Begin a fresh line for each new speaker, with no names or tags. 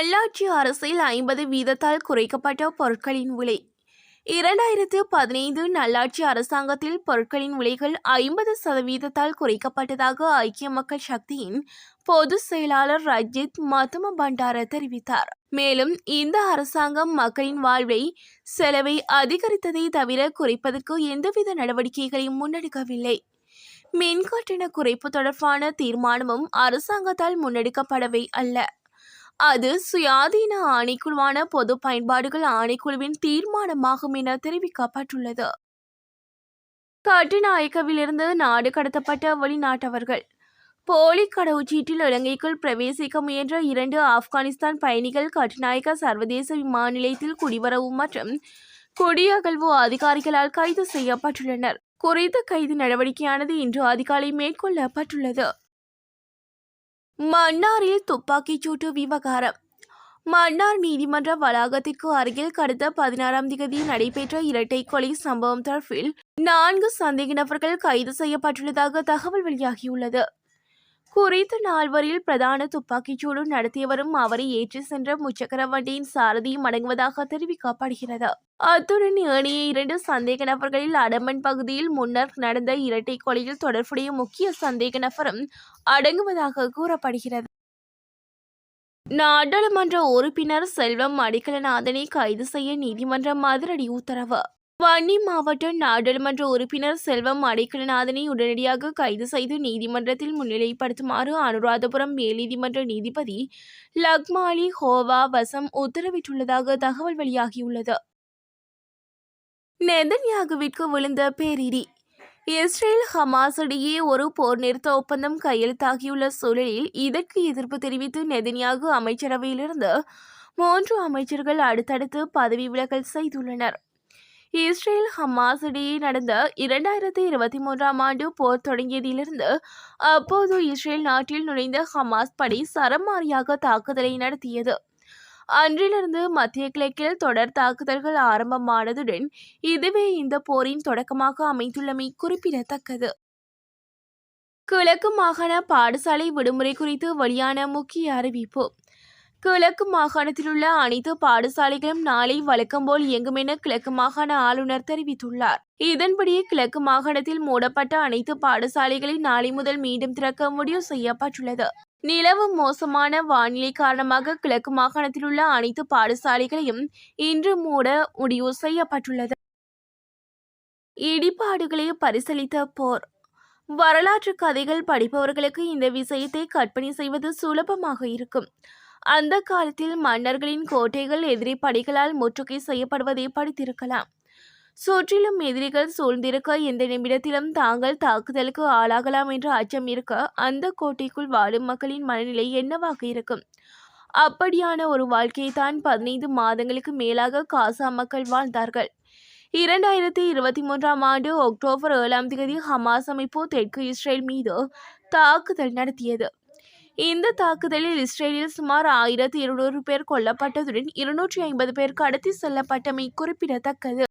நல்லாட்சி அரசில் ஐம்பது வீதத்தால் குறைக்கப்பட்ட பொருட்களின் விலை. இரண்டாயிரத்து பதினைந்து நல்லாட்சி அரசாங்கத்தில் பொருட்களின் விலைகள் ஐம்பது சதவீதத்தால் குறைக்கப்பட்டதாக ஐக்கிய மக்கள் சக்தியின் பொதுச் செயலாளர் ரஜித் மத்தும பண்டார தெரிவித்தார். மேலும் இந்த அரசாங்கம் மக்களின் வாழ்வை செலவை அதிகரித்ததை தவிர குறைப்பதற்கு எந்தவித நடவடிக்கைகளையும் முன்னெடுக்கவில்லை. மின்கட்டண குறைப்பு தொடர்பான தீர்மானமும் அரசாங்கத்தால் முன்னெடுக்கப்படவே அல்ல. அது சுயாதீன ஆணைக்குழுவான பொது பயன்பாடுகள் ஆணைக்குழுவின் தீர்மானமாகும் என தெரிவிக்கப்பட்டுள்ளது. கட்டுநாயக்கவிலிருந்து நாடு கடத்தப்பட்ட வெளிநாட்டவர்கள். போலி கடவுச்சீட்டில் இலங்கைக்குள் பிரவேசிக்க முயன்ற இரண்டு ஆப்கானிஸ்தான் பயணிகள் கட்டுநாயக்க சர்வதேச விமான நிலையத்தில் குடிவரவு மற்றும் குடியகழ்வு அதிகாரிகளால் கைது செய்யப்பட்டுள்ளனர். குறித்த கைது நடவடிக்கையானது இன்று அதிகாலை மேற்கொள்ளப்பட்டுள்ளது. மன்னாரில் துப்பாக்கிச் சூட்டு விவகாரம். மன்னார் நீதிமன்ற வளாகத்திற்கு அருகில் கடந்த பதினாறாம் தேதி நடைபெற்ற இரட்டை கொலை சம்பவம் தொடர்பில் நான்கு சந்தேக நபர்கள் கைது செய்யப்பட்டுள்ளதாக தகவல் வெளியாகியுள்ளது. குறித்த நால்வரில் பிரதான துப்பாக்கிச்சூடு நடத்தியவரும் அவரை ஏற்றி சென்ற முச்சக்கர வண்டியின் சாரதியும் அடங்குவதாக தெரிவிக்கப்படுகிறது. அத்துடன் ஏனைய இரண்டு சந்தேக நபர்களில் அடம்பன் பகுதியில் முன்னர் நடந்த இரட்டை கொலையில் தொடர்புடைய முக்கிய சந்தேக நபரும் அடங்குவதாக கூறப்படுகிறது. நாடாளுமன்ற உறுப்பினர் செல்வம் அடிக்கலநாதனை கைது செய்ய நீதிமன்றம் அதிரடி உத்தரவு. வன்னி மாவட்ட நாடாளுமன்ற உறுப்பினர் செல்வம் அடைக்கலநாதனை உடனடியாக கைது செய்து நீதிமன்றத்தில் முன்னிலைப்படுத்துமாறு அனுராதபுரம் மேல்நீதிமன்ற நீதிபதி லக்மாலி ஹோவா வசம் உத்தரவிட்டுள்ளதாக தகவல் வெளியாகியுள்ளது. நெதன்யாகுவிற்கு விழுந்த பேரிடி இஸ்ரேல் ஹமாஸ் இடையே ஒரு போர் நிறுத்த ஒப்பந்தம் கையெழுத்தாகியுள்ள சூழலில் இதற்கு எதிர்ப்பு தெரிவித்து நெதன்யாகு அமைச்சரவையிலிருந்து மூன்று அமைச்சர்கள் அடுத்தடுத்து பதவி விலகல் செய்துள்ளனர் இஸ்ரேல் ஹமாஸ் இடையே நடந்த இரண்டாயிரத்தி இருபத்தி மூன்றாம் ஆண்டு போர் தொடங்கியதிலிருந்து அப்போது இஸ்ரேல் நாட்டில் நுழைந்த ஹமாஸ் படை சரமாரியாக தாக்குதலை நடத்தியது அன்றிலிருந்து மத்திய கிழக்கில் தொடர் தாக்குதல்கள் ஆரம்பமானதுடன் இதுவே இந்த போரின் தொடக்கமாக அமைந்துள்ளமை குறிப்பிடத்தக்கது. கிழக்கு மாகாண பாடசாலை விடுமுறை குறித்து வெளியான முக்கிய அறிவிப்பு. கிழக்கு மாகாணத்தில் உள்ள அனைத்து பாடசாலைகளும் நாளை வழக்கம்போல் இயங்கும் என கிழக்கு மாகாண ஆளுநர் தெரிவித்துள்ளார். இதன்படி கிழக்கு மாகாணத்தில் மூடப்பட்ட அனைத்து பாடசாலைகளை நாளை முதல் மீண்டும் திறக்க முடிவு செய்யப்பட்டுள்ளது. நிலவும் மோசமான வானிலை காரணமாக கிழக்கு மாகாணத்தில் உள்ள அனைத்து பாடசாலைகளையும் இன்று மூட முடிவு செய்யப்பட்டுள்ளது. இடிபாடுகளை பரிசீலித்த போர். வரலாற்று கதைகள் படிப்பவர்களுக்கு இந்த விஷயத்தை கற்பனை செய்வது சுலபமாக இருக்கும். அந்த காலத்தில் மன்னர்களின் கோட்டைகள் எதிரி படைகளால் முற்றுகை செய்யப்படுவதை படித்திருக்கலாம். சுற்றிலும் எதிரிகள் சூழ்ந்திருக்க எந்த நிமிடத்திலும் தாங்கள் தாக்குதலுக்கு ஆளாகலாம் என்ற அச்சம் இருக்க அந்த கோட்டைக்குள் வாழும் மக்களின் மனநிலை என்னவாக இருக்கும்? அப்படியான ஒரு வாழ்க்கையை தான் பதினைந்து மாதங்களுக்கு மேலாக காசா மக்கள் வாழ்ந்தார்கள். இரண்டாயிரத்தி இருபத்தி மூன்றாம் ஆண்டு அக்டோபர் ஏழாம் தேதி ஹமாஸ் அமைப்பு தெற்கு இஸ்ரேல் மீது தாக்குதல் நடத்தியது. இந்த தாக்குதலில் இஸ்ரேலில் சுமார் ஆயிரத்தி இருநூறு பேர் கொல்லப்பட்டதுடன் இருநூற்றி ஐம்பது பேர் கடத்தி செல்லப்பட்டமை குறிப்பிடத்தக்கது.